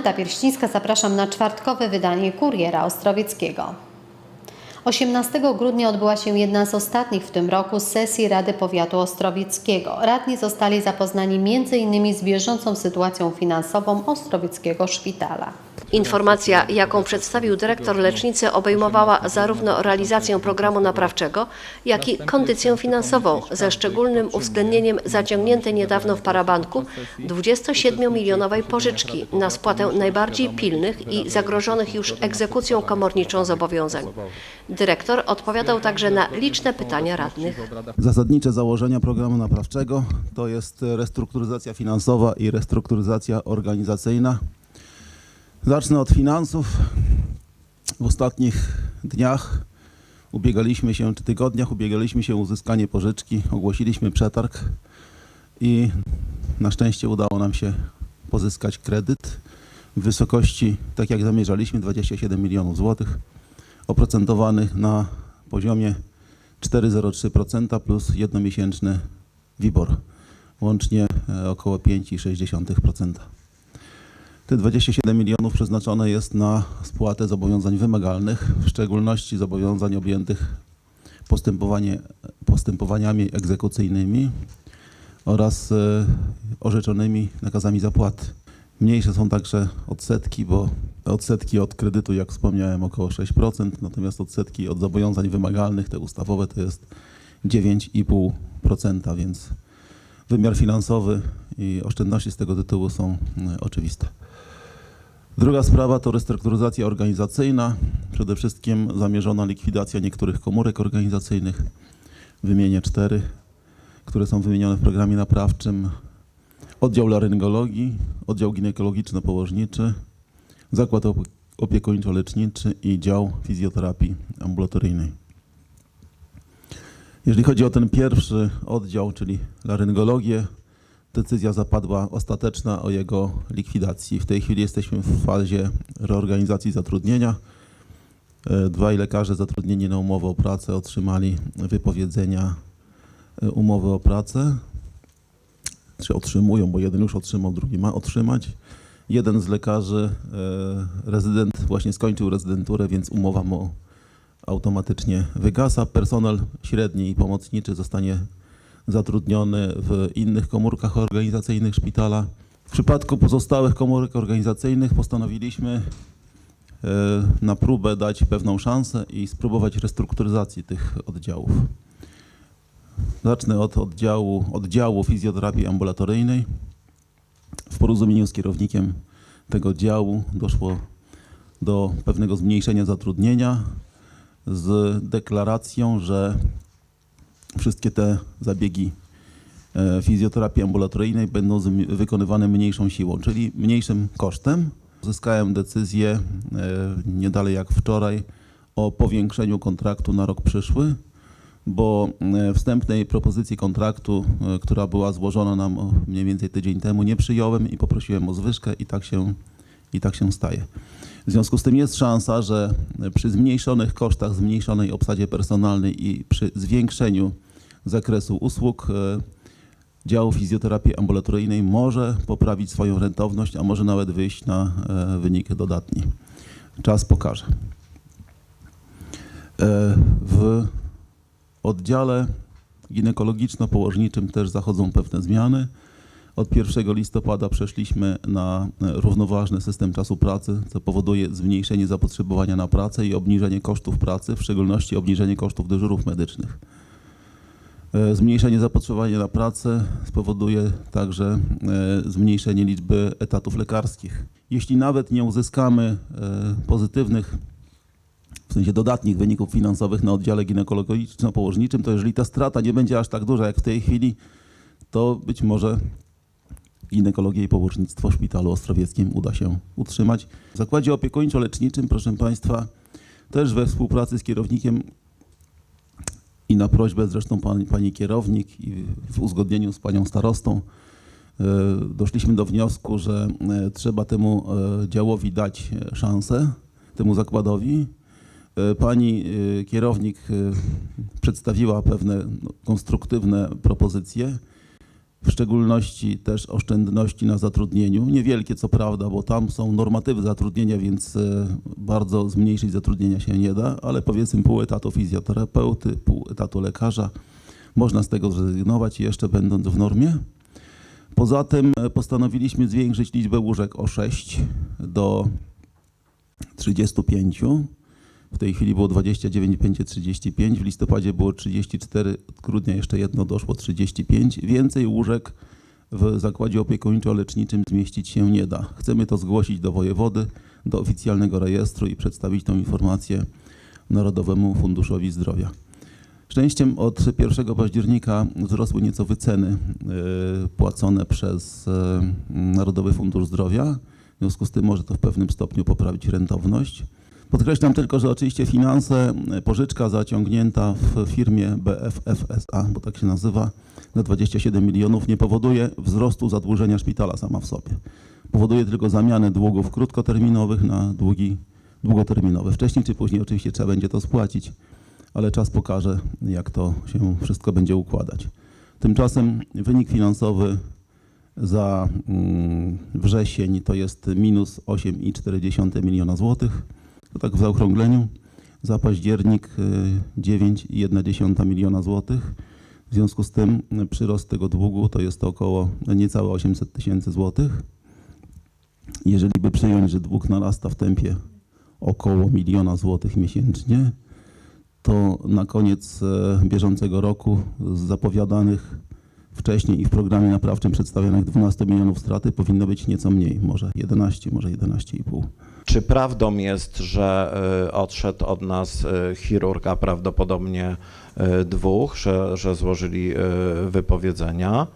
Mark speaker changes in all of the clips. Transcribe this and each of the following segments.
Speaker 1: Aneta Pierścińska, zapraszam na czwartkowe wydanie Kuriera Ostrowieckiego. 18 grudnia odbyła się jedna z ostatnich w tym roku sesji Rady Powiatu Ostrowieckiego. Radni zostali zapoznani m.in. z bieżącą sytuacją finansową Ostrowieckiego Szpitala.
Speaker 2: Informacja, jaką przedstawił dyrektor lecznicy, obejmowała zarówno realizację programu naprawczego, jak i kondycję finansową, ze szczególnym uwzględnieniem zaciągniętej niedawno w parabanku 27-milionowej pożyczki na spłatę najbardziej pilnych i zagrożonych już egzekucją komorniczą zobowiązań. Dyrektor odpowiadał także na liczne pytania radnych.
Speaker 3: Zasadnicze założenia programu naprawczego to jest restrukturyzacja finansowa i restrukturyzacja organizacyjna. Zacznę od finansów. W ostatnich dniach ubiegaliśmy się, czy tygodniach ubiegaliśmy się o uzyskanie pożyczki, ogłosiliśmy przetarg i na szczęście udało nam się pozyskać kredyt w wysokości, tak jak zamierzaliśmy, 27 milionów złotych, oprocentowanych na poziomie 4,03% plus jednomiesięczny WIBOR, łącznie e, około 5,6%. Te 27 milionów przeznaczone jest na spłatę zobowiązań wymagalnych, w szczególności zobowiązań objętych postępowanie, postępowaniami egzekucyjnymi oraz e, orzeczonymi nakazami zapłaty. Mniejsze są także odsetki, bo odsetki od kredytu, jak wspomniałem, około 6%, natomiast odsetki od zobowiązań wymagalnych, te ustawowe, to jest 9,5%, więc wymiar finansowy i oszczędności z tego tytułu są e, oczywiste. Druga sprawa to restrukturyzacja organizacyjna, przede wszystkim zamierzona likwidacja niektórych komórek organizacyjnych. Wymienię cztery, które są wymienione w programie naprawczym. Oddział laryngologii, oddział ginekologiczno-położniczy, zakład opie- opiekuńczo-leczniczy i dział fizjoterapii ambulatoryjnej. Jeżeli chodzi o ten pierwszy oddział, czyli laryngologię, decyzja zapadła ostateczna o jego likwidacji. W tej chwili jesteśmy w fazie reorganizacji zatrudnienia. E, Dwaj lekarze zatrudnieni na umowę o pracę otrzymali wypowiedzenia e, umowy o pracę. Czy otrzymują, bo jeden już otrzymał, drugi ma otrzymać. Jeden z lekarzy, e, rezydent, właśnie skończył rezydenturę, więc umowa mu automatycznie wygasa. Personel średni i pomocniczy zostanie zatrudniony w innych komórkach organizacyjnych szpitala. W przypadku pozostałych komórek organizacyjnych postanowiliśmy e, na próbę dać pewną szansę i spróbować restrukturyzacji tych oddziałów. Zacznę od oddziału, oddziału fizjoterapii ambulatoryjnej. W porozumieniu z kierownikiem tego działu doszło do pewnego zmniejszenia zatrudnienia z deklaracją, że wszystkie te zabiegi e, fizjoterapii ambulatoryjnej będą wykonywane mniejszą siłą, czyli mniejszym kosztem. Uzyskałem decyzję e, nie dalej jak wczoraj o powiększeniu kontraktu na rok przyszły, bo e, wstępnej propozycji kontraktu, która była złożona nam mniej więcej tydzień temu, nie przyjąłem i poprosiłem o zwyżkę i tak się, i tak się staje. W związku z tym jest szansa, że przy zmniejszonych kosztach, zmniejszonej obsadzie personalnej i przy zwiększeniu zakresu usług e, działu fizjoterapii ambulatoryjnej może poprawić swoją rentowność, a może nawet wyjść na e, wynik dodatni. Czas pokaże. E, W oddziale ginekologiczno-położniczym też zachodzą pewne zmiany. Od 1 listopada przeszliśmy na e, równoważny system czasu pracy, co powoduje zmniejszenie zapotrzebowania na pracę i obniżenie kosztów pracy, w szczególności obniżenie kosztów dyżurów medycznych. E, Zmniejszenie zapotrzebowania na pracę spowoduje także e, zmniejszenie liczby etatów lekarskich. Jeśli nawet nie uzyskamy pozytywnych, w sensie dodatnich wyników finansowych na oddziale ginekologiczno-położniczym, to jeżeli ta strata nie będzie aż tak duża jak w tej chwili, to być może ginekologię i położnictwo w Szpitalu Ostrowieckim uda się utrzymać. W zakładzie opiekuńczo-leczniczym, proszę Państwa, też we współpracy z kierownikiem i na prośbę zresztą pani, pani kierownik i w uzgodnieniu z panią starostą e, doszliśmy do wniosku, że e, trzeba temu e, działowi dać szansę, temu zakładowi. Pani kierownik przedstawiła pewne no, konstruktywne propozycje w szczególności też oszczędności na zatrudnieniu. Niewielkie co prawda, bo tam są normatywy zatrudnienia, więc e, bardzo zmniejszyć zatrudnienia się nie da, ale powiedzmy pół etatu fizjoterapeuty, pół etatu lekarza. Można z tego zrezygnować jeszcze będąc w normie. Poza tym e, postanowiliśmy zwiększyć liczbę łóżek o 6 do 35. W tej chwili było 29, będzie 35. W listopadzie było 34, od grudnia jeszcze jedno doszło 35. Więcej łóżek w zakładzie opiekuńczo-leczniczym zmieścić się nie da. Chcemy to zgłosić do wojewody, do oficjalnego rejestru i przedstawić tą informację Narodowemu Funduszowi Zdrowia. Szczęściem od 1 października wzrosły nieco wyceny y, płacone przez y, Narodowy Fundusz Zdrowia. W związku z tym może to w pewnym stopniu poprawić rentowność. Podkreślam tylko, że oczywiście finanse, y, pożyczka zaciągnięta w firmie BFFSA, bo tak się nazywa, na 27 milionów nie powoduje wzrostu zadłużenia szpitala sama w sobie. Powoduje tylko zamianę długów krótkoterminowych na długi długoterminowe. Wcześniej czy później oczywiście trzeba będzie to spłacić ale czas pokaże, jak to się wszystko będzie układać. Tymczasem wynik finansowy za mm, wrzesień to jest minus 8,4 miliona złotych, to tak w zaokrągleniu. Za październik y, 9,1 miliona złotych. W związku z tym y, przyrost tego długu to jest około niecałe 800 tysięcy złotych. Jeżeli by przyjąć, że dług narasta w tempie około miliona złotych miesięcznie, to na koniec e, bieżącego roku z zapowiadanych wcześniej i w programie naprawczym przedstawionych 12 milionów straty powinno być nieco mniej, może 11, może 11,5.
Speaker 4: Czy prawdą jest, że y, odszedł od nas y, chirurg, a prawdopodobnie y, dwóch, że, że złożyli wypowiedzenia?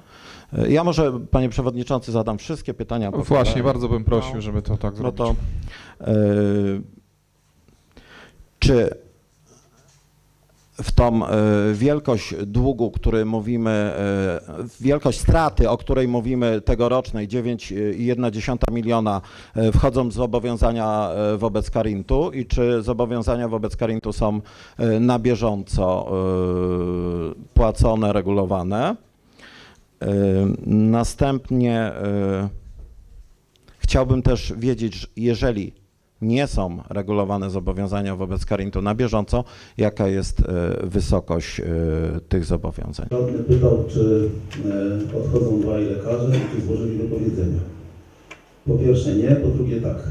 Speaker 4: Ja może, panie przewodniczący, zadam wszystkie pytania.
Speaker 5: Właśnie, bardzo bym prosił,
Speaker 4: No.
Speaker 5: żeby to tak
Speaker 4: No
Speaker 5: zrobić.
Speaker 4: to y, czy w tą y, wielkość długu, który mówimy, y, wielkość straty, o której mówimy tegorocznej 9,1 miliona y, wchodzą zobowiązania wobec Karintu i czy zobowiązania wobec Karintu są na bieżąco płacone, regulowane? Następnie Chciałbym też wiedzieć, że jeżeli nie są regulowane zobowiązania wobec Karintu na bieżąco, jaka jest e, wysokość e, tych zobowiązań.
Speaker 3: Radny pytał, czy e, odchodzą dwaj lekarze i czy złożyli wypowiedzenia. Po pierwsze nie, po drugie tak.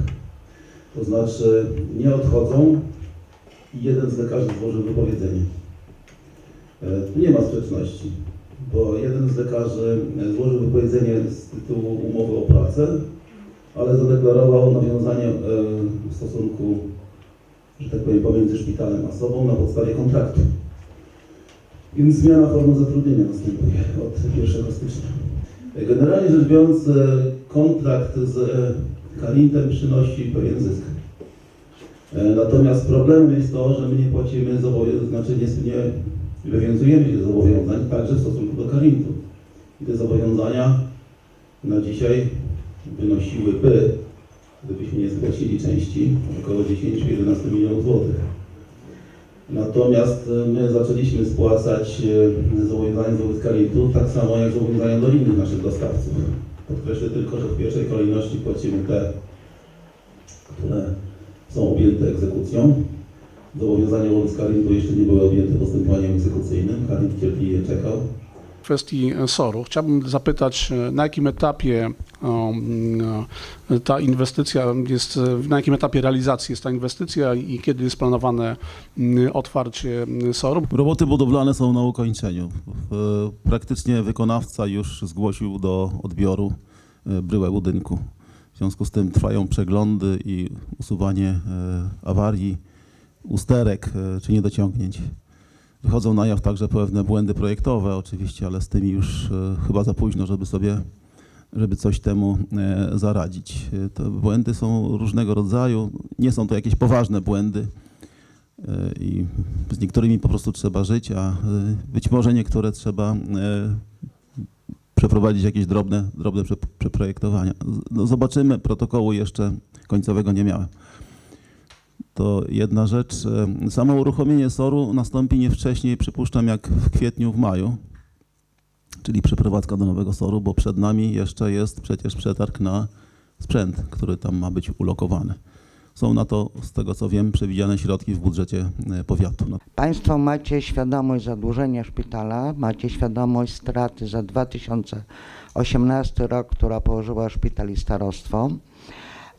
Speaker 3: To znaczy nie odchodzą i jeden z lekarzy złożył wypowiedzenie. Tu nie ma sprzeczności, bo jeden z lekarzy złożył wypowiedzenie z tytułu umowy o pracę, ale zadeklarował nawiązanie w stosunku, że tak powiem, pomiędzy szpitalem a sobą na podstawie kontraktu. Więc zmiana formy zatrudnienia następuje od 1 stycznia. Generalnie rzecz biorąc, e, kontrakt z e, Karintem przynosi pewien zysk. Natomiast problemem jest to, że my nie płacimy zobowiązań, znaczy nie wywiązujemy się z zobowiązań także w stosunku do Karintu. I te zobowiązania na dzisiaj wynosiłyby, gdybyśmy nie spłacili części, około 10-11 milionów złotych. Natomiast e, my zaczęliśmy spłacać e, zobowiązania wobec Karitu tak samo jak zobowiązania do innych naszych dostawców. Podkreślę tylko, że w pierwszej kolejności płacimy te, które są objęte egzekucją. Zobowiązania wobec Karitu jeszcze nie były objęte postępowaniem egzekucyjnym. Karit cierpliwie czekał.
Speaker 6: Kwestii SOR-u chciałbym zapytać, e, na jakim etapie e, ta inwestycja jest, e, na jakim etapie realizacji jest ta inwestycja i kiedy jest planowane otwarcie SOR-u?
Speaker 3: Roboty budowlane są na ukończeniu. Praktycznie wykonawca już zgłosił do odbioru e, bryłę budynku. W związku z tym trwają przeglądy i usuwanie e, awarii, usterek e, czy niedociągnięć. Wychodzą na jaw także pewne błędy projektowe oczywiście, ale z tymi już e, chyba za późno, żeby sobie, żeby coś temu e, zaradzić. E, Te błędy są różnego rodzaju, nie są to jakieś poważne błędy i z niektórymi po prostu trzeba żyć, a być może niektóre trzeba przeprowadzić jakieś drobne, drobne prze- przeprojektowania. No zobaczymy, protokołu jeszcze końcowego nie miałem. To jedna rzecz. Samo uruchomienie SOR-u nastąpi nie wcześniej, przypuszczam, jak w kwietniu, w maju. czyli przeprowadzka do nowego SOR-u, bo przed nami jeszcze jest przecież przetarg na sprzęt, który tam ma być ulokowany. Są na to, z tego co wiem, przewidziane środki w budżecie e, powiatu. No,
Speaker 5: Państwo macie świadomość zadłużenia szpitala, macie świadomość straty za 2018 rok, która położyła szpital i starostwo.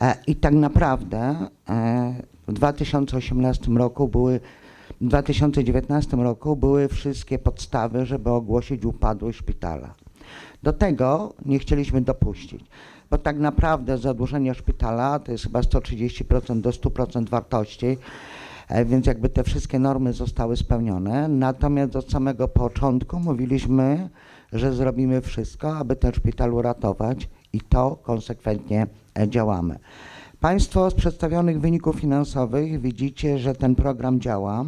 Speaker 5: E, I tak naprawdę e, w 2018 roku były, w 2019 roku były wszystkie podstawy, żeby ogłosić upadłość szpitala. Do tego nie chcieliśmy dopuścić, bo tak naprawdę zadłużenie szpitala to jest chyba 130% do 100% wartości, e, więc jakby te wszystkie normy zostały spełnione. Natomiast od samego początku mówiliśmy, że zrobimy wszystko, aby ten szpital uratować i to konsekwentnie e, działamy. Państwo z przedstawionych wyników finansowych widzicie, że ten program działa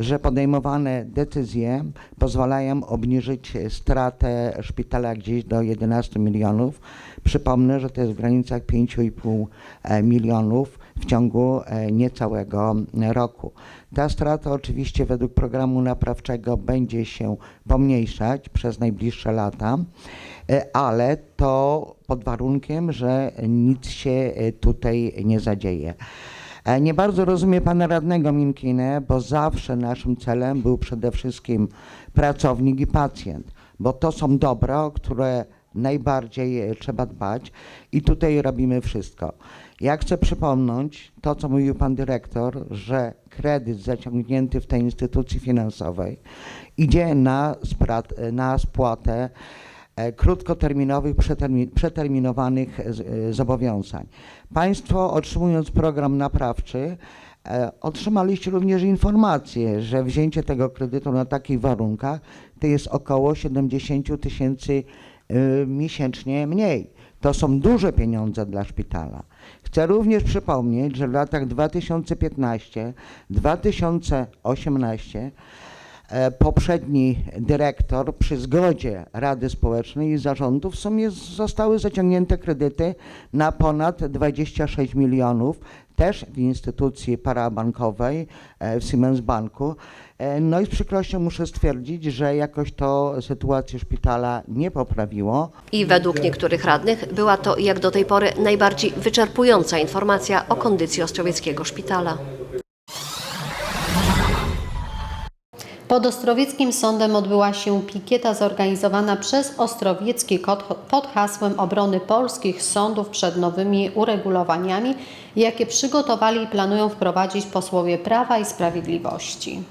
Speaker 5: że podejmowane decyzje pozwalają obniżyć stratę szpitala gdzieś do 11 milionów. Przypomnę, że to jest w granicach 5,5 e, milionów w ciągu e, niecałego roku. Ta strata oczywiście według programu naprawczego będzie się pomniejszać przez najbliższe lata, e, ale to pod warunkiem, że nic się e, tutaj nie zadzieje. Nie bardzo rozumiem pana radnego Minkinę, bo zawsze naszym celem był przede wszystkim pracownik i pacjent, bo to są dobra, o które najbardziej trzeba dbać i tutaj robimy wszystko. Ja chcę przypomnieć to, co mówił pan dyrektor, że kredyt zaciągnięty w tej instytucji finansowej idzie na, na spłatę e, krótkoterminowych, przetermi- przeterminowanych e, e, zobowiązań. Państwo otrzymując program naprawczy, otrzymaliście również informację, że wzięcie tego kredytu na takich warunkach to jest około 70 tysięcy miesięcznie mniej. To są duże pieniądze dla szpitala. Chcę również przypomnieć, że w latach 2015-2018 E, poprzedni dyrektor przy zgodzie Rady Społecznej i zarządów w sumie zostały zaciągnięte kredyty na ponad 26 milionów, też w instytucji parabankowej, e, w Siemens Banku. E, No i z przykrością muszę stwierdzić, że jakoś to sytuację szpitala nie poprawiło.
Speaker 2: I według niektórych radnych była to jak do tej pory najbardziej wyczerpująca informacja o kondycji Ostrowieckiego Szpitala.
Speaker 1: Pod Ostrowieckim Sądem odbyła się pikieta zorganizowana przez Ostrowiecki pod hasłem obrony polskich sądów przed nowymi uregulowaniami, jakie przygotowali i planują wprowadzić posłowie Prawa i Sprawiedliwości.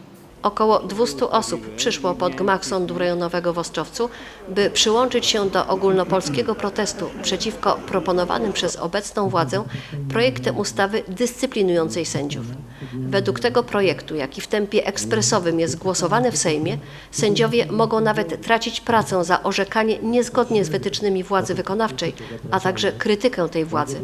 Speaker 2: Około 200 osób przyszło pod gmach Sądu Rejonowego w Ostrowcu, by przyłączyć się do ogólnopolskiego protestu przeciwko proponowanym przez obecną władzę projektem ustawy dyscyplinującej sędziów. Według tego projektu, jaki w tempie ekspresowym jest głosowany w Sejmie, sędziowie mogą nawet tracić pracę za orzekanie niezgodnie z wytycznymi władzy wykonawczej, a także krytykę tej władzy.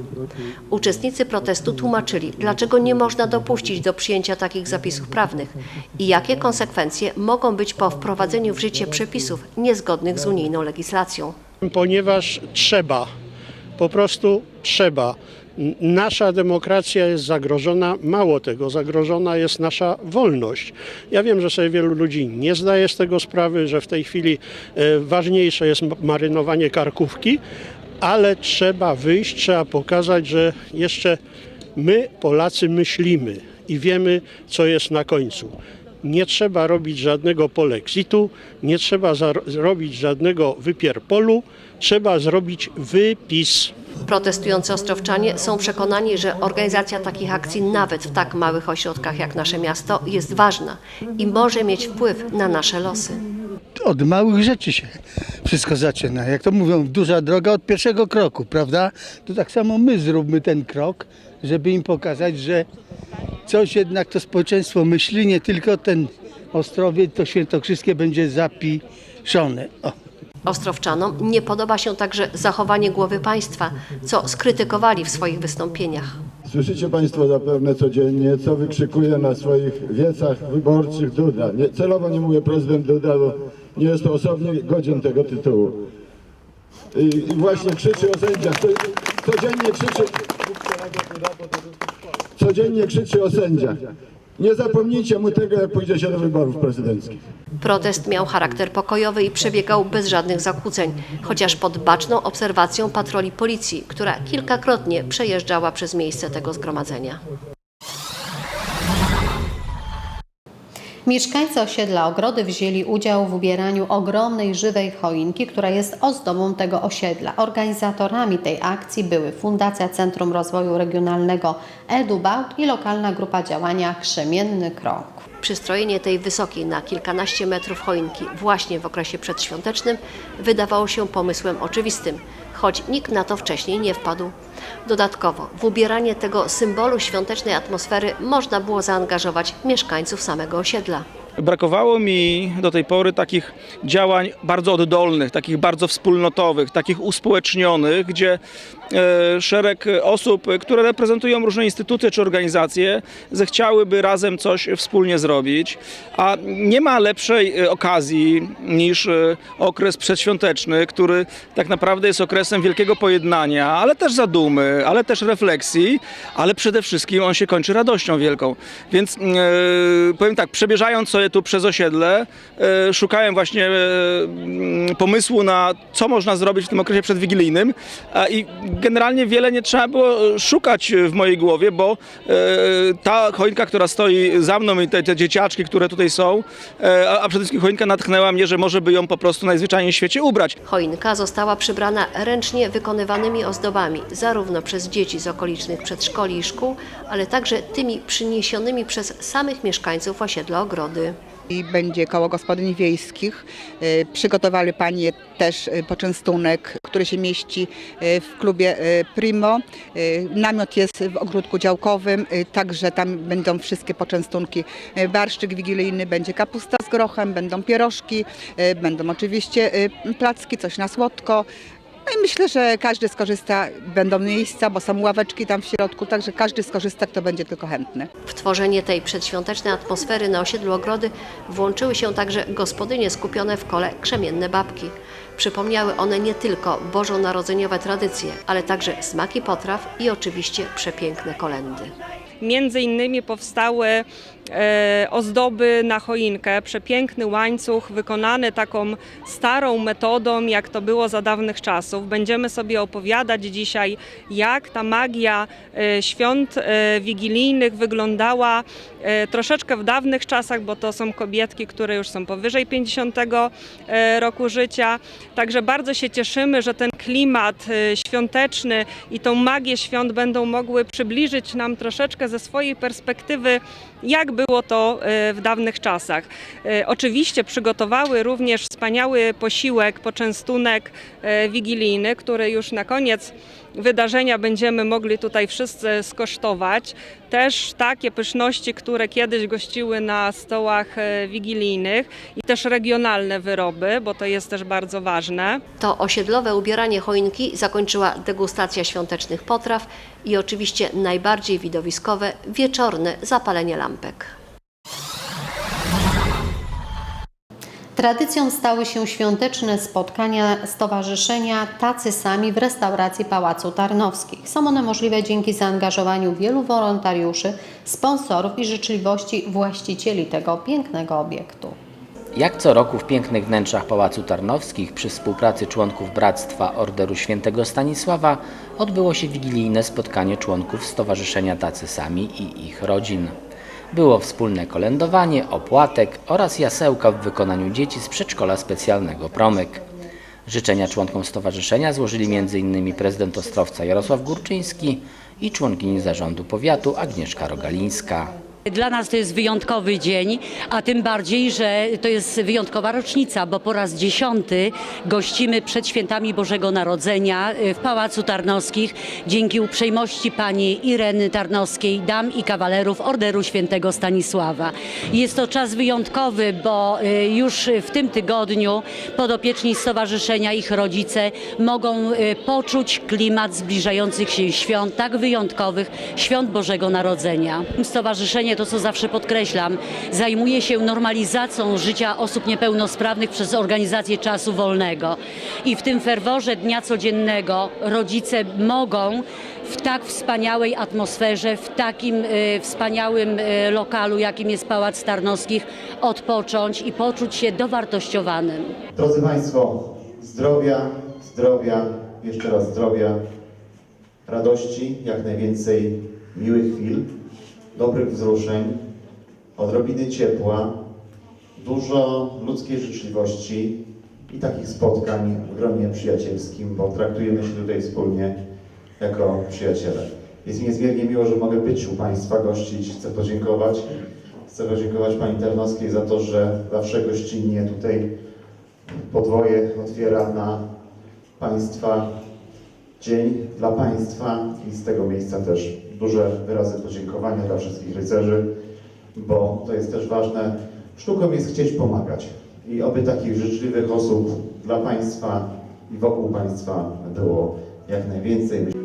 Speaker 2: Uczestnicy protestu tłumaczyli, dlaczego nie można dopuścić do przyjęcia takich zapisów prawnych i jakie konsekwencje mogą być po wprowadzeniu w życie przepisów niezgodnych z unijną legislacją.
Speaker 7: ponieważ trzeba, po prostu trzeba. Nasza demokracja jest zagrożona, mało tego, zagrożona jest nasza wolność. Ja wiem, że sobie wielu ludzi nie zdaje z tego sprawy, że w tej chwili e, ważniejsze jest marynowanie karkówki, ale trzeba wyjść, trzeba pokazać, że jeszcze my, Polacy, myślimy i wiemy, co jest na końcu. Nie trzeba robić żadnego polexitu, nie trzeba zrobić żadnego wypierpolu, trzeba zrobić wypis.
Speaker 2: Protestujący ostrowczanie są przekonani, że organizacja takich akcji nawet w tak małych ośrodkach jak nasze miasto jest ważna i może mieć wpływ na nasze losy.
Speaker 8: od małych rzeczy się wszystko zaczyna. Jak to mówią, duża droga od pierwszego kroku, prawda? To tak samo my zróbmy ten krok, żeby im pokazać, że coś jednak to społeczeństwo myśli, nie tylko ten Ostrowiec, to Świętokrzyskie będzie zapiszone. O.
Speaker 2: Ostrowczanom nie podoba się także zachowanie głowy państwa, co skrytykowali w swoich wystąpieniach.
Speaker 9: Słyszycie Państwo zapewne codziennie, co wykrzykuje na swoich wiecach wyborczych Duda. Nie, celowo nie mówię prezydent Duda, bo nie jest to osobnie godzien tego tytułu. I, i właśnie krzyczy o sędziach. To, codziennie krzyczy... Codziennie krzyczy o sędziach. Nie zapomnijcie mu tego, jak pójdziecie do wyborów prezydenckich.
Speaker 2: Protest miał charakter pokojowy i przebiegał bez żadnych zakłóceń, chociaż pod baczną obserwacją patroli policji, która kilkakrotnie przejeżdżała przez miejsce tego zgromadzenia.
Speaker 1: Mieszkańcy osiedla Ogrody wzięli udział w ubieraniu ogromnej żywej choinki, która jest ozdobą tego osiedla. Organizatorami tej akcji były Fundacja Centrum Rozwoju Regionalnego EduBałt i lokalna grupa działania Krzemienny Krąg.
Speaker 2: Przystrojenie tej wysokiej na kilkanaście metrów choinki właśnie w okresie przedświątecznym wydawało się pomysłem oczywistym, choć nikt na to wcześniej nie wpadł. Dodatkowo w ubieranie tego symbolu świątecznej atmosfery można było zaangażować mieszkańców samego osiedla.
Speaker 10: Brakowało mi do tej pory takich działań bardzo oddolnych, takich bardzo wspólnotowych, takich uspołecznionych, gdzie szereg osób, które reprezentują różne instytucje czy organizacje, zechciałyby razem coś wspólnie zrobić. A nie ma lepszej e, okazji niż e, okres przedświąteczny, który tak naprawdę jest okresem wielkiego pojednania, ale też zadumy, ale też refleksji, ale przede wszystkim on się kończy radością wielką. Więc e, powiem tak, przebieżając sobie tu przez osiedle, e, szukałem właśnie e, mm, pomysłu na co można zrobić w tym okresie przedwigilijnym i generalnie wiele nie trzeba było szukać w mojej głowie, bo e, ta choinka, która stoi za mną i te, te dzieciaczki, które tutaj są, e, a przede wszystkim choinka natchnęła mnie, że może by ją po prostu najzwyczajniej w świecie ubrać.
Speaker 2: Choinka została przybrana ręcznie wykonywanymi ozdobami, zarówno przez dzieci z okolicznych przedszkoli i szkół, ale także tymi przyniesionymi przez samych mieszkańców osiedla Ogrody.
Speaker 11: I będzie koło gospodyń wiejskich. Y, Przygotowali panie też y, poczęstunek, który się mieści y, w klubie Primo. Namiot jest w ogródku działkowym, także tam będą wszystkie poczęstunki. Barszczyk wigilijny, będzie kapusta z grochem, będą pierożki, będą oczywiście placki, coś na słodko. No i myślę, że każdy skorzysta, będą miejsca, bo są ławeczki tam w środku, także każdy skorzysta, kto będzie tylko chętny.
Speaker 2: W tworzenie tej przedświątecznej atmosfery na osiedlu Ogrody włączyły się także gospodynie skupione w kole krzemienne babki. Przypomniały one nie tylko bożonarodzeniowe tradycje, ale także smaki potraw i oczywiście przepiękne kolendy.
Speaker 12: Między innymi powstały ozdoby na choinkę, przepiękny łańcuch wykonany taką starą metodą, jak to było za dawnych czasów. Będziemy sobie opowiadać dzisiaj, jak ta magia e, świąt e, wigilijnych wyglądała e, troszeczkę w dawnych czasach, bo to są kobietki, które już są powyżej 50 e, roku życia. Także bardzo się cieszymy, że ten klimat e, świąteczny i tą magię świąt będą mogły przybliżyć nam troszeczkę ze swojej perspektywy, jak było to e, w dawnych czasach. E, Oczywiście przygotowały również wspaniały posiłek, poczęstunek e, wigilijny, który już na koniec wydarzenia będziemy mogli tutaj wszyscy skosztować. Też takie pyszności, które kiedyś gościły na stołach e, wigilijnych i też regionalne wyroby, bo to jest też bardzo ważne.
Speaker 2: To osiedlowe ubieranie choinki zakończyła degustacja świątecznych potraw i oczywiście najbardziej widowiskowe wieczorne zapalenie lampek.
Speaker 1: Tradycją stały się świąteczne spotkania Stowarzyszenia Tacy Sami w restauracji Pałacu Tarnowskich. Są one możliwe dzięki zaangażowaniu wielu wolontariuszy, sponsorów i życzliwości właścicieli tego pięknego obiektu.
Speaker 13: Jak co roku w pięknych wnętrzach Pałacu Tarnowskich przy współpracy członków Bractwa Orderu Świętego Stanisława odbyło się wigilijne spotkanie członków Stowarzyszenia Tacy Sami i ich rodzin. Było wspólne kolędowanie, opłatek oraz jasełka w wykonaniu dzieci z przedszkola specjalnego Promyk. Życzenia członkom stowarzyszenia złożyli m.in. prezydent Ostrowca Jarosław Górczyński i członkini zarządu powiatu Agnieszka Rogalińska.
Speaker 14: Dla nas to jest wyjątkowy dzień, a tym bardziej, że to jest wyjątkowa rocznica, bo po raz dziesiąty gościmy przed świętami Bożego Narodzenia y, w Pałacu Tarnowskich dzięki uprzejmości pani Ireny Tarnowskiej, dam i kawalerów Orderu Świętego Stanisława. Jest to czas wyjątkowy, bo y, już w tym tygodniu podopieczni stowarzyszenia, ich rodzice mogą y, poczuć klimat zbliżających się świąt, tak wyjątkowych, świąt Bożego Narodzenia. Stowarzyszenie, to co zawsze podkreślam, zajmuje się normalizacją życia osób niepełnosprawnych przez organizację czasu wolnego. I w tym ferworze dnia codziennego rodzice mogą w tak wspaniałej atmosferze, w takim e, wspaniałym e, lokalu, jakim jest Pałac Tarnowskich, odpocząć i poczuć się dowartościowanym.
Speaker 15: Drodzy Państwo, zdrowia, zdrowia, jeszcze raz zdrowia, radości, jak najwięcej miłych chwil, dobrych wzruszeń, odrobiny ciepła, dużo ludzkiej życzliwości i takich spotkań w gronie przyjacielskim, bo traktujemy się tutaj wspólnie jako przyjaciele. Jest mi niezmiernie miło, że mogę być u Państwa, gościć. Chcę podziękować. Chcę podziękować Pani Tarnowskiej za to, że zawsze gościnnie tutaj podwoje otwiera na Państwa dzień dla Państwa i z tego miejsca też duże wyrazy podziękowania dla wszystkich rycerzy, bo to jest też ważne. Sztuką jest chcieć pomagać i oby takich życzliwych osób dla Państwa i wokół Państwa było jak najwięcej.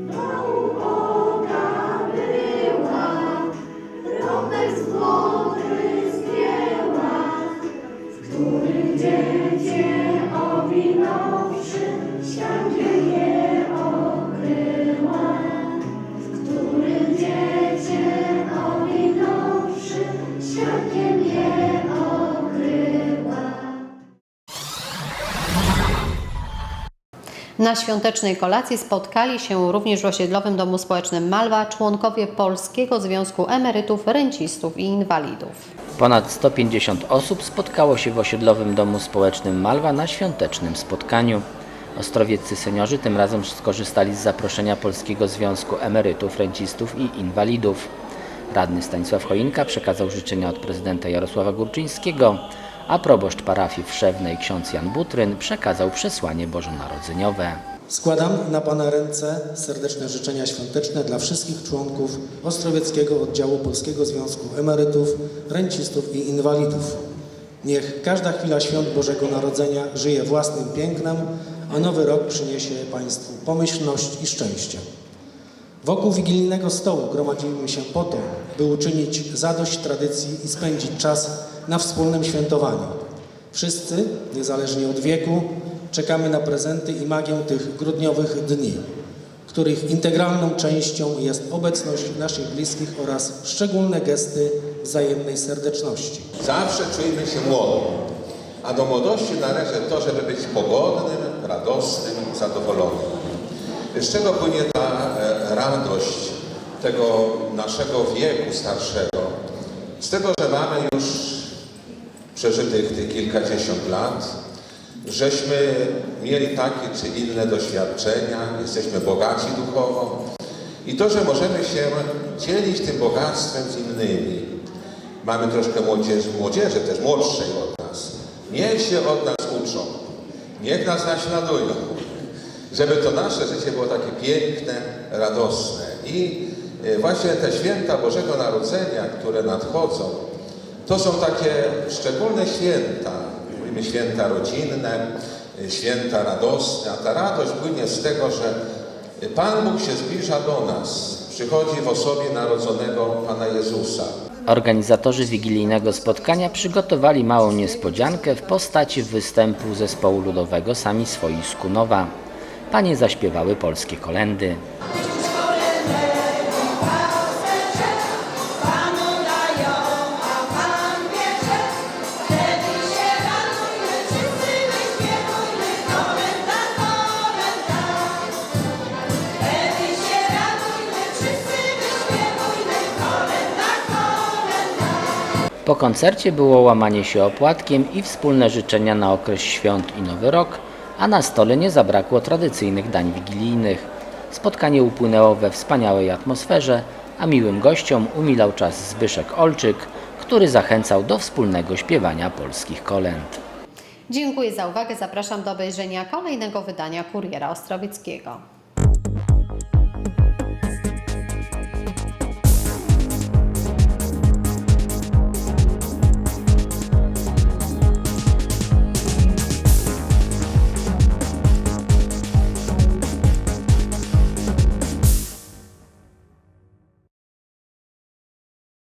Speaker 1: Na świątecznej kolacji spotkali się również w osiedlowym domu społecznym Malwa członkowie Polskiego Związku Emerytów, Rencistów i Inwalidów.
Speaker 13: Ponad 150 osób spotkało się w osiedlowym domu społecznym Malwa na świątecznym spotkaniu. Ostrowieccy seniorzy tym razem skorzystali z zaproszenia Polskiego Związku Emerytów, Rencistów i Inwalidów. Radny Stanisław Choinka przekazał życzenia od prezydenta Jarosława Górczyńskiego, a proboszcz parafii Wszewnej ksiądz Jan Butryn przekazał przesłanie bożonarodzeniowe.
Speaker 16: Składam na Pana ręce serdeczne życzenia świąteczne dla wszystkich członków Ostrowieckiego Oddziału Polskiego Związku Emerytów, Rencistów i Inwalidów. Niech każda chwila świąt Bożego Narodzenia żyje własnym pięknem, a nowy rok przyniesie Państwu pomyślność i szczęście. Wokół wigilijnego stołu gromadzimy się po to, by uczynić zadość tradycji i spędzić czas na wspólnym świętowaniu. Wszyscy, niezależnie od wieku, czekamy na prezenty i magię tych grudniowych dni, których integralną częścią jest obecność naszych bliskich oraz szczególne gesty wzajemnej serdeczności.
Speaker 17: Zawsze czujmy się młodo, a do młodości należy to, żeby być pogodnym, radosnym, zadowolonym. Z czego płynie ta e, radość tego naszego wieku starszego? Z tego, że mamy już przeżytych tych kilkadziesiąt lat, żeśmy mieli takie czy inne doświadczenia, jesteśmy bogaci duchowo i to, że możemy się dzielić tym bogactwem z innymi. Mamy troszkę młodzieży, młodzieży też młodszej od nas. Niech się od nas uczą, niech nas naśladują, żeby to nasze życie było takie piękne, radosne. I e, właśnie te święta Bożego Narodzenia, które nadchodzą, to są takie szczególne święta. Mówimy święta rodzinne, święta radosne, a ta radość płynie z tego, że Pan Bóg się zbliża do nas, przychodzi w osobie narodzonego Pana Jezusa.
Speaker 13: Organizatorzy wigilijnego spotkania przygotowali małą niespodziankę w postaci występu zespołu ludowego Sami Swoi z Kunowa. Panie zaśpiewały polskie kolendy. Po koncercie było łamanie się opłatkiem i wspólne życzenia na okres świąt i Nowy Rok, a na stole nie zabrakło tradycyjnych dań wigilijnych. Spotkanie upłynęło we wspaniałej atmosferze, a miłym gościom umilał czas Zbyszek Olczyk, który zachęcał do wspólnego śpiewania polskich kolęd.
Speaker 1: Dziękuję za uwagę. Zapraszam do obejrzenia kolejnego wydania Kuriera Ostrowieckiego.